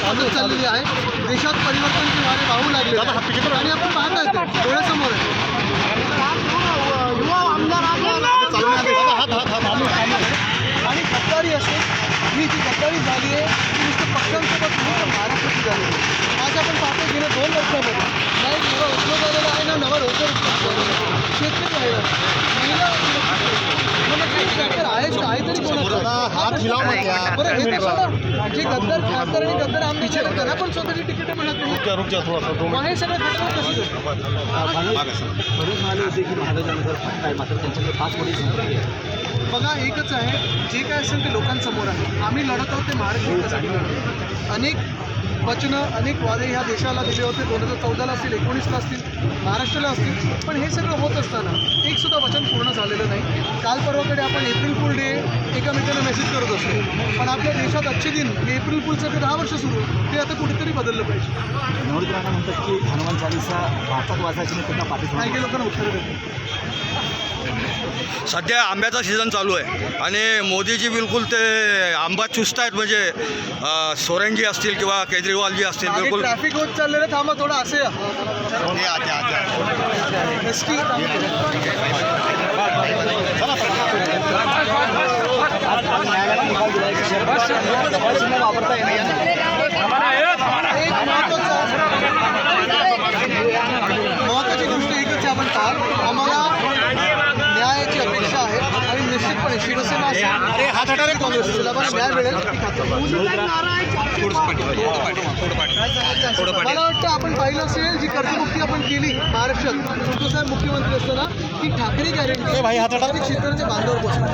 चाललेली आहे देशात परिवर्तनची वारे वाहू लागले आणि आपण पाहताय ते डोळ्यासमोर आहे. युवा आमदार आणि गद्दारी असेल ही जी गद्दारी झाली आहे ती नुसतं पक्षांसोबत महाराष्ट्राची झाली आहे. आज आपण पाहतो गेल्या दोन वर्षामध्ये हात हिलाव. बरं हे तर सोडा. जे गद्दार खासदार आणि गद्दार आमदार त्यांना पण स्वतःची तिकीट मिळत नाही मग हे सगळं घटना होतं? बरेच म्हणाले होते की महाराजांचा फटका आहे मात्र त्यांच्याकडे पाच कोटी संपत्ती आहे बघा एकच आहे जे काय असेल ते लोकांसमोर आहे आम्ही लढत आहोत ते महाराष्ट्र. अनेक वचनं अनेक वादे ह्या देशाला दिले होते. दोन हजार चौदाला असतील एकोणीसला असतील महाराष्ट्राला असतील. पण हे सगळं होत असताना एक सुद्धा वचन पूर्ण झालेलं नाही. काल परवाकडे आपण एप्रिल फुल डे एकमेकांना मेसेज करत असतो. पण आपल्या देशात अच्छे दिन हे एप्रिल फुलचं ते दहा वर्ष सुरू ते आता कुठेतरी बदललं पाहिजे. निवडणूक म्हणतात की हनुमान चालीसा भारतात वाचायची नाही त्यांना पाठिंबा काही लोकांना उत्तरं देतात. सध्या आंब्याचा सीझन चालू आहे. आणि मोदीजी बिलकुल ते आंबा चुसत आहेत म्हणजे सोरंगी असतील किंवा केजरीवालजी असतील बिलकुल ट्रॅफिक होत चाललेलं थांबा थोडं असे टी न्यायालयाने निकाल दिला आहे की शरद पवार चिन्ह वापरता येणार नाही एक महत्त्वाचं महत्त्वाची गोष्ट एकच आहे आपण पाहाल आम्हाला न्यायाची अपेक्षा आहे आणि निश्चितपणे शिवसेना असेल. न्याय मिळेल. मला वाटतं आपण पाहिलं असेल जी कर्जमुक्ती आपण केली महाराष्ट्रात साहेब मुख्यमंत्री असताना ती ठाकरे गॅरंटी शेतकऱ्याच्या बांधावर पोहोचली